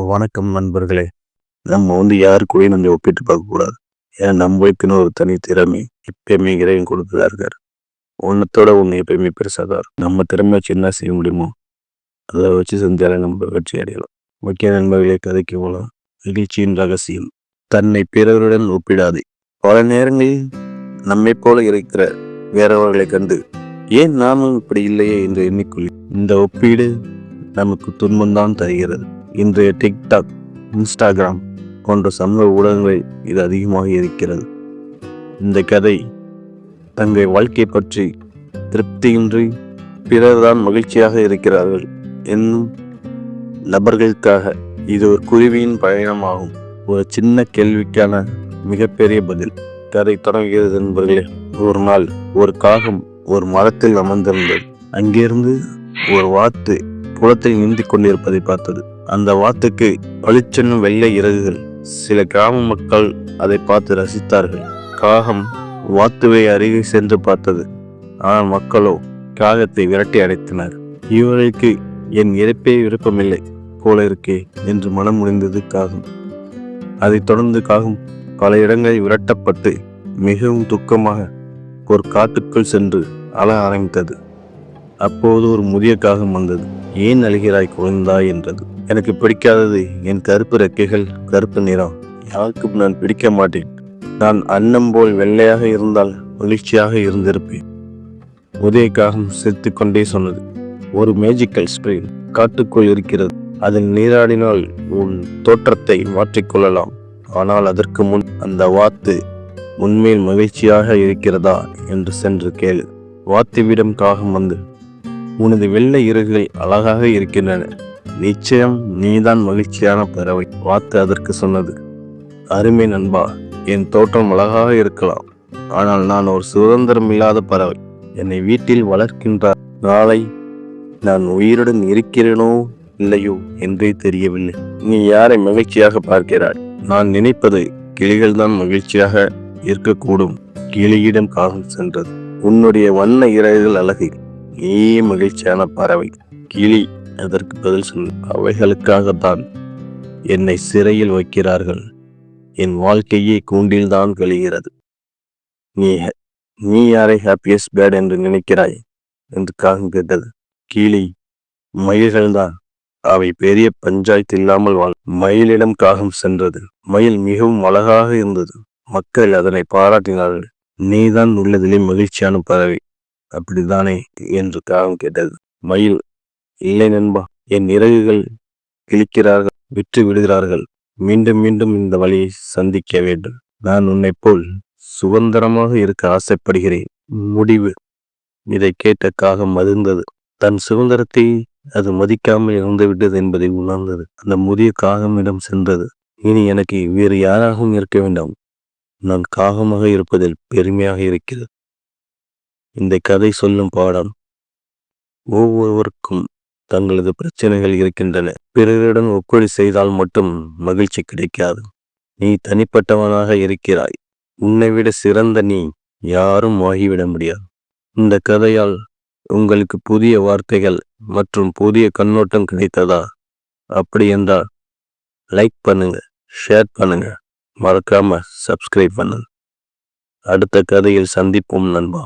வணக்கம் நண்பர்களே. நம்ம வந்து யாரு கூடயும் நம்ம ஒப்பிட்டு பார்க்கக்கூடாது ஏன்னா நம்மளுக்குன்னு ஒரு தனி திறமை எப்பயுமே இறைவன் கொடுத்துதான் இருக்காரு. ஒன்றத்தோட ஒன்று எப்பயுமே பெருசாக தான் இருக்கும். நம்ம திறமை வச்சு என்ன செய்ய முடியுமோ அதை வச்சு செஞ்சாலே நம்ம வெற்றி அடையலாம். முக்கிய நண்பர்களே கதைக்கு போகலாம் நிகழ்ச்சியின் ரகசியம் தன்னை பிறருடன் ஒப்பிடாதே. பல நேரங்களில் நம்மை போல இருக்கிற வேறவர்களை கண்டு ஏன் நாமும் இப்படி இல்லையே என்று எண்ணிக்கொள்ளி இந்த ஒப்பீடு நமக்கு துன்பம்தான் தருகிறது. இன்றைய டிக்டாக் இன்ஸ்டாகிராம் போன்ற சமூக ஊடகங்களில் இது அதிகமாக இருக்கிறது. இந்த கதை தங்கள் வாழ்க்கை பற்றி திருப்தியின்றி பிறர்தான் மகிழ்ச்சியாக இருக்கிறார்கள் என்னும் நபர்களுக்காக இது ஒரு குருவியின் பயணமாகும். ஒரு சின்ன கேள்விக்கான மிகப்பெரிய பதில். கதை தொடங்குகிறது என்பர்களே ஒரு நாள் ஒரு காகம் ஒரு மரத்தில் அமர்ந்திருந்தது. அங்கிருந்து ஒரு வாத்து குளத்தில் நீந்தி கொண்டிருப்பதை பார்த்தது. அந்த வாத்துக்கு பளிச்சென்னும் வெள்ளை இறகுகள். சில கிராம மக்கள் அதை பார்த்து ரசித்தார்கள். காகம் வாத்துவை அருகே சென்று பார்த்தது. ஆனால் மக்களோ காகத்தை விரட்டி அடைத்தனர். இவரைக்கு என் இறப்பே விருப்பமில்லை போல இருக்கே என்று மனம் முடிந்தது காகம். அதைத் தொடர்ந்து காகம் பல இடங்களில் விரட்டப்பட்டு மிகவும் துக்கமாக ஒரு காட்டுக்குள் சென்று அழ ஆரம்பித்தது. அப்போது ஒரு முதிய காகம் வந்தது. ஏன் அழுகிறாய் குழந்தாய்? என்றது. எனக்கு பிடிக்காதது என் கருப்பு ரெக்கைகள் கருப்பு நிறம். யாருக்கும் நான் பிடிக்க மாட்டேன். நான் அன்னம் போல் வெள்ளையாக இருந்தால் மகிழ்ச்சியாக இருந்திருப்பேன். உதயக்காகம் காகம் சிரித்து கொண்டே சொன்னது. ஒரு மேஜிக்கல் ஸ்ப்ரே காட்டுக்குள் இருக்கிறது. அதில் நீராடினால் உன் தோற்றத்தை மாற்றிக்கொள்ளலாம் ஆனால் அதற்கு முன் அந்த வாத்து உண்மையில் மகிழ்ச்சியாக இருக்கிறதா என்று சென்று கேளு. வாத்துவிடம் காகம் வந்து உனது வெள்ளை இறகுகள் அழகாக இருக்கின்றன. நிச்சயம் நீதான் மகிழ்ச்சியான பறவை வாத்து அதற்கு சொன்னது. அருமை நண்பா என் தோற்றம் அழகாக இருக்கலாம் ஆனால் நான் ஒரு சுதந்திரம் இல்லாத பறவை. என்னை வீட்டில் வளர்க்கின்றார். நாளை நான் உயிருடன் இருக்கிறேனோ இல்லையோ என்றே தெரியவில்லை. நீ யாரை மகிழ்ச்சியாக பார்க்கிறாய்? நான் நினைப்பது கிளிகள் தான் மகிழ்ச்சியாக இருக்கக்கூடும். கிளியிடம் காலம் சென்றது. உன்னுடைய வண்ண இறகுகள் அழகு. நீ மகிழ்ச்சியான பறவை. கிளி அதற்கு பதில் சொல் அவைகளுக்காகத்தான் என்னை சிறையில் வைக்கிறார்கள். என் வாழ்க்கையே கூண்டில்தான் கழிகிறது. நீ நீ யாரை ஹாப்பியஸ்ட் பேட் என்று நினைக்கிறாய்? என்று காகம் கேட்டது. கீழே மயில்கள்தான் அவை பெரிய பஞ்சாயத்து இல்லாமல் வாழ் மயிலிடம் காகம் சென்றது. மயில் மிகவும் அழகாக இருந்தது. மக்கள் அதனை பாராட்டினார்கள். நீதான் உள்ளதிலே மகிழ்ச்சியான பறவை. அப்படித்தானே? என்று காகம் கேட்டது. மயில் இல்லை நண்பா என் இறகுகள் கிழிக்கிறார்கள் விற்று விடுகிறார்கள். மீண்டும் மீண்டும் இந்த வழியை சந்திக்க வேண்டும். நான் உன்னை போல் சுதந்திரமாக இருக்க ஆசைப்படுகிறேன். முடிவு. இதை கேட்ட காகம் மதிர்ந்தது தன் சுதந்திரத்தை அது மதிக்காமல் இறந்து விட்டது என்பதை உணர்ந்தது. அந்த முதிய காகமிடம் சென்றது. இனி எனக்கு வேறு யாராகவும் இருக்க வேண்டாம். நான் காகமாக இருப்பதில் பெருமையாக இருக்கிறது இந்த கதை சொல்லும் பாடம். ஒவ்வொருவருக்கும் தங்களது பிரச்சனைகள் இருக்கின்றன. பிறரிடம் ஒப்பொழி செய்தால் மட்டும் மகிழ்ச்சி கிடைக்காது. நீ தனிப்பட்டவனாக இருக்கிறாய். உன்னை விட சிறந்த நீ யாரும் ஆகிவிட முடியாது. இந்த கதையால் உங்களுக்கு புதிய வார்த்தைகள் மற்றும் புதிய கண்ணோட்டம் கிடைத்ததா? அப்படி என்றால் லைக் பண்ணுங்க ஷேர் பண்ணுங்க. மறக்காம சப்ஸ்கிரைப் பண்ணுங்க. அடுத்த கதையில் சந்திப்போம் நண்பா.